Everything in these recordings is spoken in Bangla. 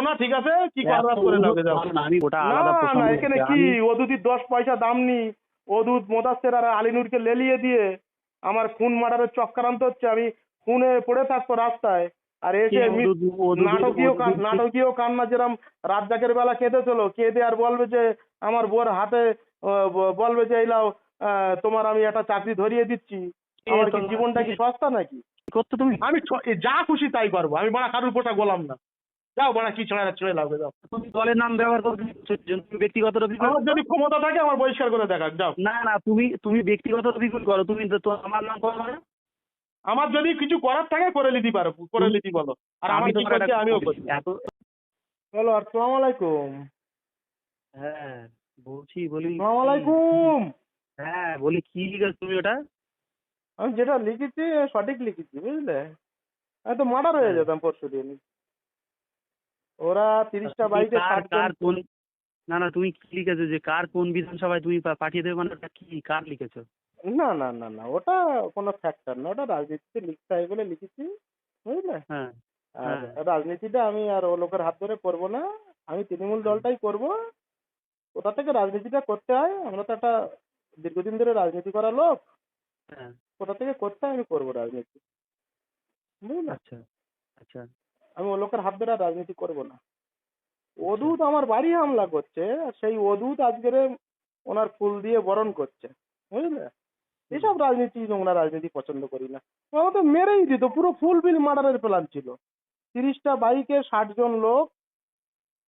না ঠিক আছে? কি করার করে গে, যাও। না আলাদা প্রসঙ্গ। না এখানে কি? আমি- ওদুদির দশ পয়সা দাম নি। ওদুদ মোদাস্তের আর আলিনুরকে লেলিয়ে দিয়ে আমার খুন মার্ডারের চক্রান্ত হচ্ছে। আমি খুনে পড়ে থাকব রাস্তায়। আর এসে নাটকীয় নাটকীয় কান্না যেরম রাজ্জাকের বেলা কেঁদেছিল কেঁদে আর বলবে যে আমার বোর হাতে বলবে যে এইলাও আহ, তোমার আমি একটা চাকরি ধরিয়ে দিচ্ছি। আমার কি জীবনটা কি সস্তা নাকি? আমি যা খুশি তাই পারব। আমি বাড়া কারুর পোটা গোলাম না। যাও বাড়া কি ছেড়ে ছেড়ে লাগবে যাও। তুমি দলের নাম ব্যবহার করছ তুমি ব্যক্তিগত আমার যদি ক্ষমতা থাকে আমার বহিষ্কার করে দেখাক যাও। না না তুমি তুমি ব্যক্তিগত অভিযোগ করো তুমি তো আমার নাম করো না। আমার যদি কিছু করার থাকে করে নিতে পারো করে নিতে বলো। আর আমার আমি কি করছে আমিও করি এত হ্যালো আসসালামু আলাইকুম। হ্যাঁ বলছি বলি আসসালামু আলাইকুম। হ্যাঁ বলি কি লিখেছো তুমি ওটা? আমি যেটা লিখেছি সঠিক লিখেছি বুঝলে? আমি তো মার্ডার হয়ে হ্যাঁ। যেতাম পরশু দিন ওরা তিরিশটা বাইকে কার কোন না না তুমি কি লিখেছো যে কার কোন বিধানসভায় তুমি পাঠিয়ে দেবে? মানে ওটা কি? কার লিখেছো? না না না না ওটা কোনো ফ্যাক্টর না। ওটা রাজনীতিতে লিখতে হয় বলে লিখেছি বুঝলে? হ্যাঁ আর হ্যাঁ। রাজনীতিটা আমি আর ও লোকের হাত ধরে করব না। আমি তৃণমূল দলটাই করব। কোথা থেকে রাজনীতিটা করতে হয়। আমরা তো একটা দীর্ঘদিন ধরে রাজনীতি করা লোক। হ্যাঁ। কোথা থেকে করতে হয় আমি করব রাজনীতি। বুঝলে? আচ্ছা আচ্ছা। আমি ও লোকের হাত ধরে রাজনীতি করব না। অদূত আমার বাড়ি হামলা করছে আর সেই অদূত আজকের ওনার ফুল দিয়ে বরণ করছে বুঝলে? এসব রাজনীতি নোংরা রাজনীতি পছন্দ করি না। আমার তো মেরেই দিত পুরো ফুল বিল মার্ডারের প্ল্যান ছিল। তিরিশটা বাইকে ষাট জন লোক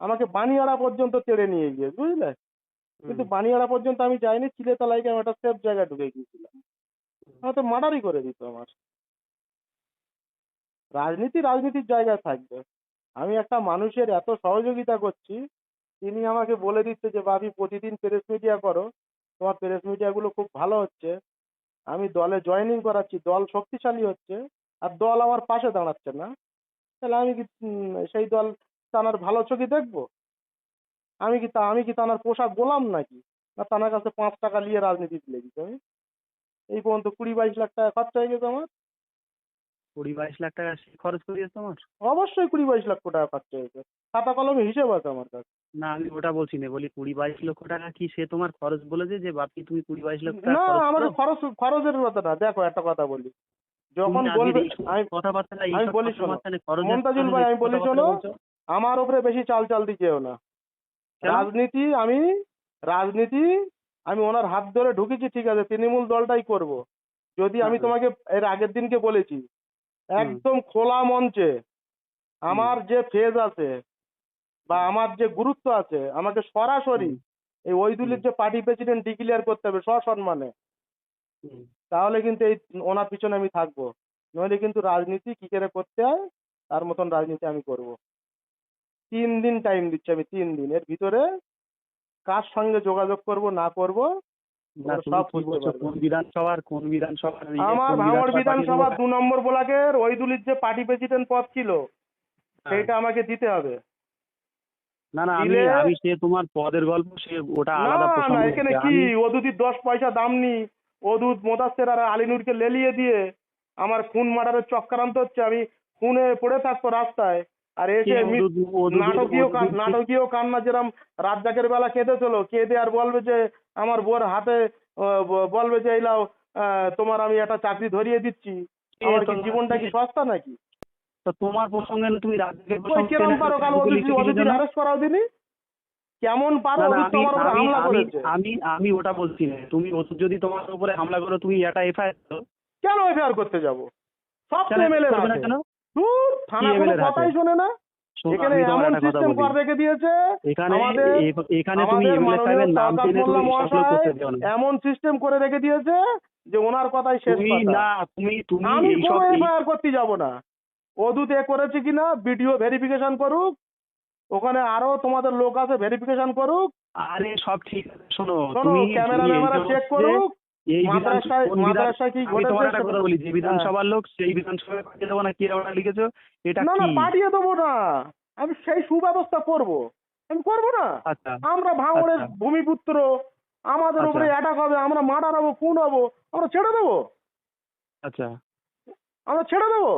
আমাকে বানিয়াড়া পর্যন্ত তেড়ে নিয়ে গিয়ে বুঝলে? কিন্তু বানিয়াড়া পর্যন্ত আমি যাইনি চিলেতলায় গিয়ে আমি একটা সেফ জায়গায় ঢুকে গিয়েছিলাম। আমার তো মার্ডারই করে দিত আমার। রাজনীতি রাজনীতির জায়গায় থাকবে। আমি একটা মানুষের এত সহযোগিতা করছি, তিনি আমাকে বলে দিচ্ছে যে বাবি প্রতিদিন প্রেস মিডিয়া করো। তোমার প্রেস মিডিয়াগুলো খুব ভালো হচ্ছে। আমি দলে জয়েনিং করাচ্ছি, দল শক্তিশালী হচ্ছে, আর দল আমার পাশে দাঁড়াচ্ছে না। তাহলে আমি কি সেই দল তানার ভালো চোখে দেখব? আমি কি তা, আমি কি তানার পোশাক গোলাম নাকি? না তানার কাছে পাঁচ টাকা নিয়ে রাজনীতিতে লেগেছি আমি? এই পর্যন্ত কুড়ি বাইশ লাখ টাকা খরচা হয়ে গেছে আমার। কুড়ি বাইশ লাখ টাকা খরচ করিয়েছো তোমার? অবশ্যই কুড়ি বাইশ লক্ষ টাকা খরচা হয়েছে। খাতা কলমে হিসেব আছে আমার কাছে। না আমি ওটা বলছি না বলি কুড়ি বাইশ লক্ষ টাকা কি সে তোমার খরচ বলেছে যে বাপি তুমি কুড়ি বাইশ লক্ষ টাকা না করো? খরচ খরচের কথা না দেখো একটা কথা বলি। যখন বলবে আমি কথাবার্তা আমি বলি শোনো, মমতাজুল ভাই, আমি বলি শোনো, আমার উপরে বেশি চাল চাল দিকেও না। রাজনীতি আমি রাজনীতি আমি ওনার হাত ধরে ঢুকেছি ঠিক আছে তৃণমূল দলটাই করব। যদি আমি তোমাকে এর আগের দিনকে বলেছি একদম খোলা মঞ্চে আমার যে ফেজ আছে বা আমার যে গুরুত্ব আছে আমাকে সরাসরি। এই ওইদুলের যে পার্টি প্রেসিডেন্ট ডিক্লেয়ার করতে হবে সসম্মানে। তাহলে কিন্তু এই ওনার পিছনে আমি থাকব। নইলে কিন্তু রাজনীতি কি করে করতে হয় তার মতন রাজনীতি আমি করব। তিন দিন টাইম দিচ্ছি আমি তিন দিন। এর ভিতরে কার সঙ্গে যোগাযোগ করব না করব ইয়ে, আমার ভাঙড় বিধানসভা দু নম্বর ব্লকের ওইদুলির যে পার্টি প্রেসিডেন্ট পদ ছিল দেবো? সেইটা আমাকে দিতে হবে। না না আমি আমি সে তোমার পদের গল্প সে ওটা আলাদা প্রসঙ্গ এখানে কি? পয়সা দাম নি আর আলিনুরকে লেলিয়ে দিয়ে আমার খুন মার্ডারের চক্রান্ত হচ্ছে। আমি খুনে পড়ে থাকতো রাস্তায়। আর এসে নাটকীয় নাটকীয় কান্না যেরম রাজ্জাকের বেলা কেঁদেছিল কেঁদে আর বলবে যে আমার বোর হাতে বলবে যে এইলাও তোমার আমি একটা চাকরি ধরিয়ে দিচ্ছি। আমার কি জীবনটা কি সস্তা নাকি? তো তোমার প্রসঙ্গে তুমি প্রসঙ্গে কেরম পারো কাল করাও দিনি? কেমন পারো আমি আমি হামলা করেছে? আমি আমি ওটা বলছি না। তুমি যদি তোমার উপরে হামলা করো তুমি এটা এফআইআর কেন এফআইআর করতে যাব? সব এমএলএ কেন? থানা কোনো MLA র হাতে? কথাই শোনে না। এখানে এমন সিস্টেম করে রেখে দিয়েছে? এখানে এখানে তুমি এমএলএ সাহেবের নাম টেনে তুমি সবলোক করতে দিও না। এমন সিস্টেম করে রেখে দিয়েছে যে ওনার কথাই শেষ কথা। না তুমি তুমি আমি এইসব কোনো এফআইআর করতে যাব না। অদূত এ করেছে কিনা ভিডিও ভেরিফিকেশন করুক। ওখানে আরও তোমাদের লোক আছে ভেরিফিকেশন করুক। আরে সব ঠিক আছে। শোনো শোনো তুমি ক্যামেরা চেক করুক। এই মাদ্রাসায় কি আমি তোমার একটা কথা বলি যে বিধানসভার লোক সেই বিধানসভায় পাঠিয়ে দেবো না কি ওটা লিখেছো? এটা না না পাঠিয়ে দেবো না। আমি সেই সুব্যবস্থা করব। আমি করব না। আচ্ছা আমরা ভাঙড়ের আচ্ছা। ভূমিপুত্র আমাদের আচ্ছা। উপরে অ্যাটাক হবে আমরা মার্ডার হব খুন হব আমরা ছেড়ে দেবো। আচ্ছা। আমরা ছেড়ে দেবো?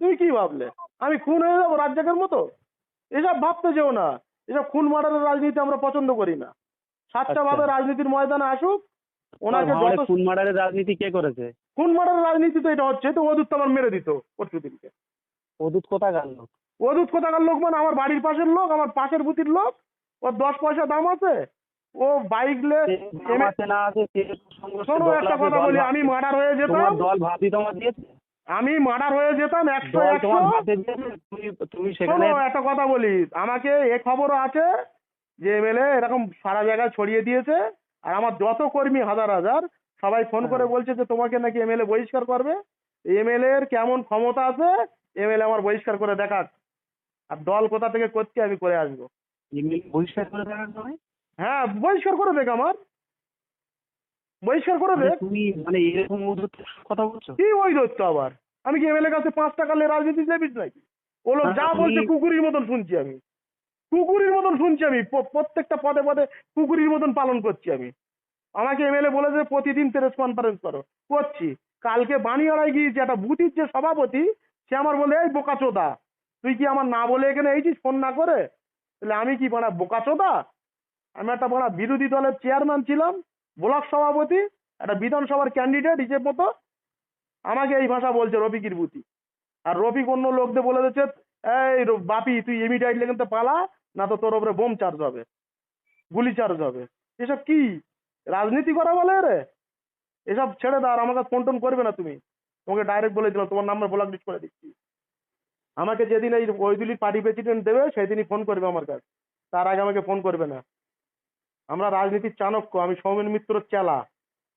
তুমি কি ভাবলে? আমি খুন হয়ে যাব রাজ্জাকের মতো? এসব ভাবতে যেও না। এসব খুন মার্ডারের রাজনীতি আমরা পছন্দ করি না। সাতটা। ভাবে রাজনীতির ময়দানে আসুক ওনাকে ভাঙড়ে যত খুন মার্ডারের রাজনীতি কে করেছে? খুন মার্ডারের রাজনীতি তো এটা হচ্ছে তো ওদুত আমার মেরে দিত পরশু দিনকে অদূত কোথাকার লোক? ওদুত কোথাকার লোক মানে আমার বাড়ির পাশের লোক আমার পাশের বুথির লোক ওর দশ পয়সা দাম আছে ও বাইক লে শোনো একটা কথা বলি আমি মার্ডার হয়ে যেতাম। দল ভাবি তোমার দিয়েছে? আমি মার্ডার হয়ে যেতাম একশো একশো। তুমি সেখানে একটা কথা বলি আমাকে এ খবরও আছে যে এমএলএ এরকম সারা জায়গায় ছড়িয়ে দিয়েছে আর আমার যত কর্মী হাজার হাজার সবাই ফোন করে হ্যাঁ। বলছে যে তোমাকে নাকি এমএলএ বহিষ্কার করবে। এমএলএ এর কেমন ক্ষমতা আছে এমএলএ আমার বহিষ্কার করে দেখাক। আর দল কোথা থেকে করছে আমি করে আসব। বহিষ্কার করে নয় হ্যাঁ বহিষ্কার করে দেখ আমার। বহিষ্কার করে মানে দেখ। তুমি মানে এরকম কথা বলছো? কি ওই দত্ত আবার? আমি কি এমএলএ কাছে পাঁচ টাকা নিয়ে রাজনীতি দেবিস নাকি? ও লোক যা বলছে কুকুরের মতন শুনছি আমি। কুকুরের মতন শুনছি আমি। প্রত্যেকটা পদে পদে কুকুরের মতন পালন করছি আমি। আমাকে এমএলএ বলেছে, প্রতিদিন প্রেস কনফারেন্স করো। করছি। কালকে বানিয়াড়ায় গিয়েছি, একটা বুথির যে সভাপতি, সে আমার বলে, এই বোকাচোদা তুই কি আমার না বলে এখানে এইছিস ফোন না করে? তাহলে আমি কি বাড়া বোকাচোদা আমি একটা বড় বিরোধী দলের চেয়ারম্যান ছিলাম, ব্লক সভাপতি, একটা বিধানসভার ক্যান্ডিডেট হিসেব মতো। আমাকে এই ভাষা বলছে রফিকির বুতি আর রফিক অন্য লোকদের বলে দিচ্ছে, এই বাপি, তুই ইমিডিয়েট লেগে তো পালা না তো তোর ওপরে বোম চার্জ হবে, গুলি চার্জ হবে। এসব কি? রাজনীতি করা বলে রে? এসব ছেড়ে দাও আর আমাকে ফোন টোন করবে না তুমি। তোমাকে ডাইরেক্ট বলে দিলাম, তোমার নাম্বার ব্লক লিস্ট করে দিচ্ছি। আমাকে যেদিন এই ওইদুলির পার্টি প্রেসিডেন্ট দেবে, সেদিনই ফোন করবে আমার কাছে। তার আগে আমাকে ফোন করবে না। আমরা রাজনীতির চাণক্য, আমি সৌমেন মিত্র চেলা।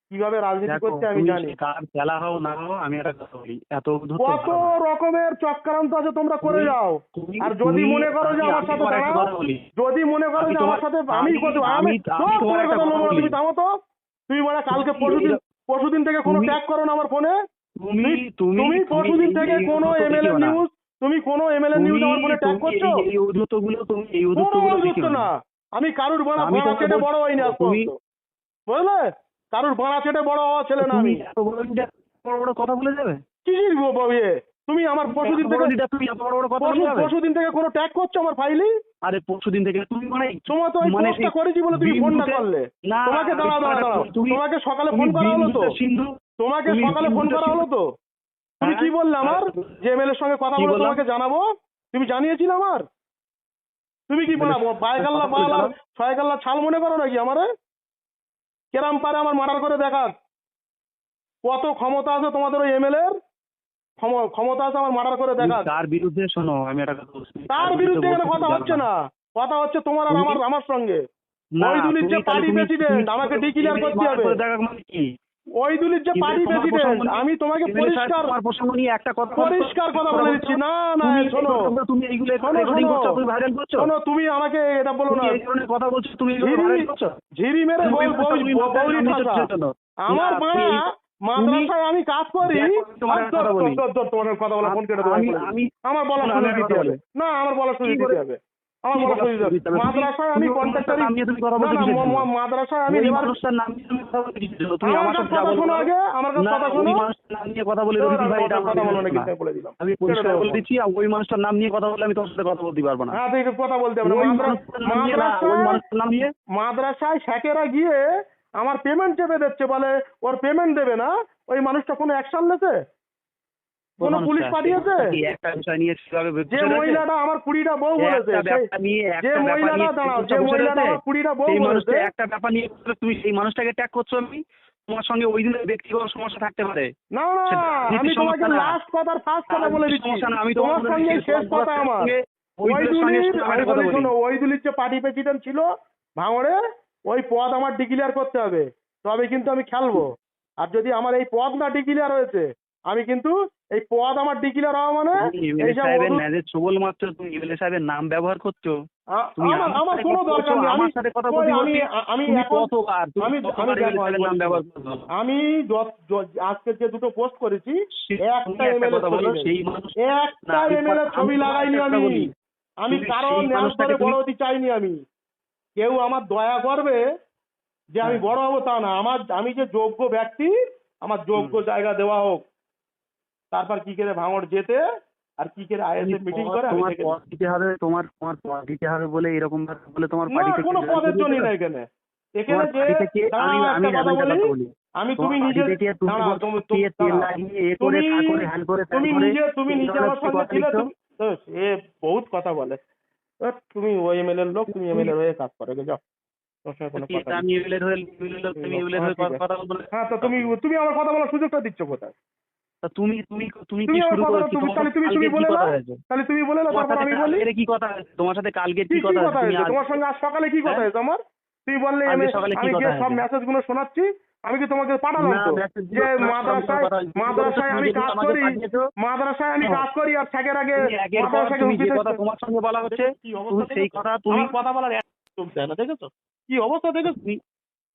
কীভাবে রাজনীতি করতে আমি জানি। কার খেলা হও না হও আমি একটা কথা বলি। এত কত রকমের চক্রান্ত আছে তোমরা করে যাও। আর যদি মনে করো যে আমার সাথে দাঁড়াও যদি মনে করো যে আমার সাথে আমি আমি- তোমার কথা কথা বলব না, বলি। তুমি থামো তো। তুমি মানে কালকে পরশুদিন পরশুদিন থেকে কোনো ট্যাগ করো না আমার ফোনে? তুমি তুমি পরশুদিন থেকে কোনো এমএলএ। নিউজ তুমি কোনো এমএলএ নিউজ আমার ফোনে ট্যাগ করছ? এই- ঔদ্ধত্যগুলো তুমি এই অযুক্ত না। আমি কারুর বাড়া বাড়া বলছি, বড় আজ পর্যন্ত। বুঝলে? কারুর বাড়া চেটে বড় হওয়া ছেলে না আমি। বড় বড় বড় কথা বলে যাবে? কি ইয়ে তুমি আমার পরশুদিন থেকে তুমি এত বড় বড় কথা বলে পরশু যাবে? পরশুদিন থেকে কোনো ট্যাগ করছ আমার ফাইলি আরে পরশু দিন থেকে তুমি মানে তোমার তো মানে করেছি বলে তুমি ফোনটা বিন্দুতে- করলে। তোমাকে আমি দাঁড়াও দাঁড়াও তোমাকে- সকালে ফোন করা হলো তো। তোমাকে সকালে ফোন করা হলো তো। তুমি? কি বললে আমার? যে এর সঙ্গে কথা বলে তোমাকে জানাব? তুমি জানিয়েছিলে আমার? তুমি কি বানাবো বায়গাল্লা বাল আর ছয়গাল্লা ছাল মনে করো নাকি আমারে? কেরাম পারে আমার মার্ডার করে দেখাক কত ক্ষমতা আছে তোমাদের ওই এমএলএ এর ক্ষম- ক্ষমতা আছে আমার মার্ডার করে দেখাক তার বিরুদ্ধে শোনো আমি একটা কথা বলছি। তার বিরুদ্ধে এখানে কথা হচ্ছে না। কথা হচ্ছে তোমার আর আমার আমার সঙ্গে। মহিদুলের যে পার্টি তুমি- আমাকে ডিক্লেয়ার করতে হবে। দেখাক মানে কি? যে পার্টি প্রেসিডেন্ট আমি তোমাকে পরিষ্কার তোমার প্রসঙ্গ নিয়ে একটা কথা পরিষ্কার কথা বলে দিচ্ছি। না না তুমি শোনো। তুমি এইগুলো রেকর্ডিং করছ তুমি ভাইরাল করছ? শোনো তুমি আমাকে এটা বলো না। এই ধরনের কথা বলছো তুমি এগুলো ভাইরাল করছ? ঝিরি মেরে বল বল। আমার না, বাড়া মাদ্রাসায় আমি কাজ করি। তোমার কথা বলি। বলা ফোন কেটে দেবো আমি বলে আমার বলার শোনো, দিতে হবে। না আমার বলা কি দিতে হবে। আমার? মাদ্রাসায় আমি কন্ট্রাক্টারি কথা বলতে না কিসের ম- জন্য? ম- মাদ্রাসায় আমি মানুষটার নাম তুমি কথা বলতে কিসের জন্য? তুমি আমার আমার কাছে কথা শোনো আগে আমার কাছে না, কথা শোনো। নাম নিয়ে কথা বলে রবি ভাই, এটা কথা- বলো না বিরুদ্ধে কিন্তু না। আমি বলে দিলাম। আমি পরিষ্কার বলে দিচ্ছি ওই মানুষটার নাম নিয়ে কথা বলে আমি তোমার সাথে কথা বলতে পারব না। হ্যাঁ তুই কথা বলতে ওই মাদ্রাসায় মানুষটার নাম নিয়ে মাদ্রাসায় শেখেরা গিয়ে আমার পেমেন্ট চেপে দিচ্ছে বলে ওর পেমেন্ট দেবে না? ওই মানুষটা কোনো অ্যাকশন নেছে কোনো পুলিশ পাঠিয়েছে? একটা বিষয় নিয়ে যে মহিলাটা আমার কুড়িটা বউ বলেছে যে মহিলাটা দাঁড়াও যে মহিলাটা আমার কুড়িটা বউ বলেছে একটা ব্যাপার নিয়ে তুমি সেই মানুষটাকে ট্যাগ করছ আমি? তোমার সঙ্গে ওই দিনের ব্যক্তিগত সমস্যা থাকতে পারে। না না আমি তোমাকে লাস্ট কথার ফার্স্ট কথা বলে দিচ্ছি। আমি তোমার সঙ্গে শেষ কথা আমার। যে পার্টি প্রেসিডেন্ট ছিল ভাঙড়ে ওই পদ আমার ডিক্লিয়ার করতে হবে। তবে কিন্তু আমি খেলব। আর যদি আমার এই পদ না ডিক্লিয়ার হয়েছে আমি কিন্তু এই পদ আমার ডিক্লিয়ার হওয়া মানে? এমএলএ সাহেবের ওষুধ- ন্যাজের মাত্র তুমি এমএলএ সাহেবের নাম ব্যবহার করছ? তুমি আমার কোনো দরকার নেই। আমি আমার সাথে কথা বলতে আমি আমি কতবার আমি আমি নাম ব্যবহার করছ? আমি আজকে যে দুটো পোস্ট করেছি একটা বলো সেই মানুষ একটা এমএলএ ছবি লাগাইনি আমি। আমি কারও বড় হতে চাইনি আমি। কেউ আমার দয়া করবে যে আমি হ্যাঁ। বড় হব তা না। আমার আমি যে যোগ্য ব্যক্তি আমার যোগ্য জায়গা দেওয়া হোক। তারপর কি করে ভাঙড় যেতে আর কি করে আইএসএ মিটিং করে তোমার পদ দিতে হবে তোমার তোমার পদ দিতে হবে বলে এরকম ভাবে বলে তোমার বাড়ি থেকে কোনো পদের জন্য না এখানে। এখানে যে আমি আমি কথা বলি। আমি তুমি নিজে তুমি নিজে তুমি নিজে আমার সঙ্গে ছিলে তুমি এ বহুত কথা বলে। তুমি ওই এমএলএ লোক তুমি এমএলএ হয়ে কাজ করো যাও। হয়ে তুমি আমার কথা বলার সুযোগটা দিচ্ছ কোথায়? তা তুমি তুমি তুমি কি শুরু করেছ? তুমি- তাহলে তুমি তুমি বলে দাও। তাহলে তুমি বলে না তারপর আমি বলি। কি কথা তোমার সাথে কালকে কি কথা কথা হয়েছে? তুমি তোমার সঙ্গে আজ সকালে কি কথা হ্যাঁ? হয়েছে আমার তুমি বললে আমি সকালে কি আমি কথা গিয়ে সব মেসেজগুলো শোনাচ্ছি আমি কি তোমাকে পাঠালাম তো? যে মাদ্রাসায় মাদ্রাসায় আমি কাজ করি মাদ্রাসায় আমি হ্যাঁ। কাজ করি আর থাকের আগে মাদ্রাসাকে তুমি যে হুমকি কথা তোমার সঙ্গে বলা হচ্ছে কি তুমি অবস্থা সেই কথা তুমি কথা বলার সুযোগ দেয় না দেখেছ? কি অবস্থা দেখেছ? তুমি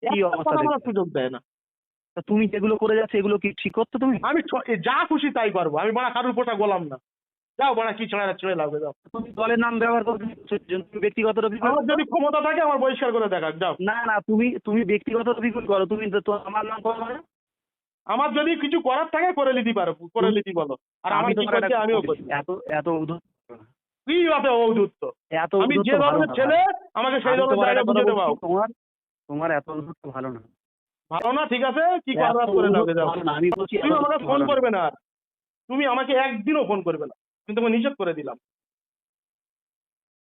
কি অবস্থা বলার সুযোগ দেয় না। তুমি যেগুলো করে যাচ্ছ এগুলো কি ঠিক করছ তুমি? আমি যা খুশি তাই করব। আমি বাড়া কারুর পোটা গোলাম না। যাও বাড়া কি ছেড়ে ছেড়ে লাগবে যাও। তুমি দলের নাম ব্যবহার করছ ব্যক্তিগত আমার যদি ক্ষমতা থাকে আমার বহিষ্কার করে দেখাক যাও। না না তুমি তুমি ব্যক্তিগত অভিযোগ করো তুমি তো আমার নাম করো না। আমার যদি কিছু করার থাকে করে নিতে পারো করে নিতে বলো। আর আমি কি করছে আমিও এত এত উদ্ধত কি হবে ঔদুত্ত এত আমি যে ধরনের ছেলে আমাকে সেই ধরনের তোমার জায়গা বুঝে দেবো। তোমার তোমার এত উদ্ধত ভালো না। ভালো না ঠিক আছে? কি কথা করে নাও যাও না, আমি বলছি তুমি আমাকে ফোন করবে না আর। তুমি আমাকে একদিনও ফোন করবে না। কিন্তু আমি নিষেধ করে দিলাম।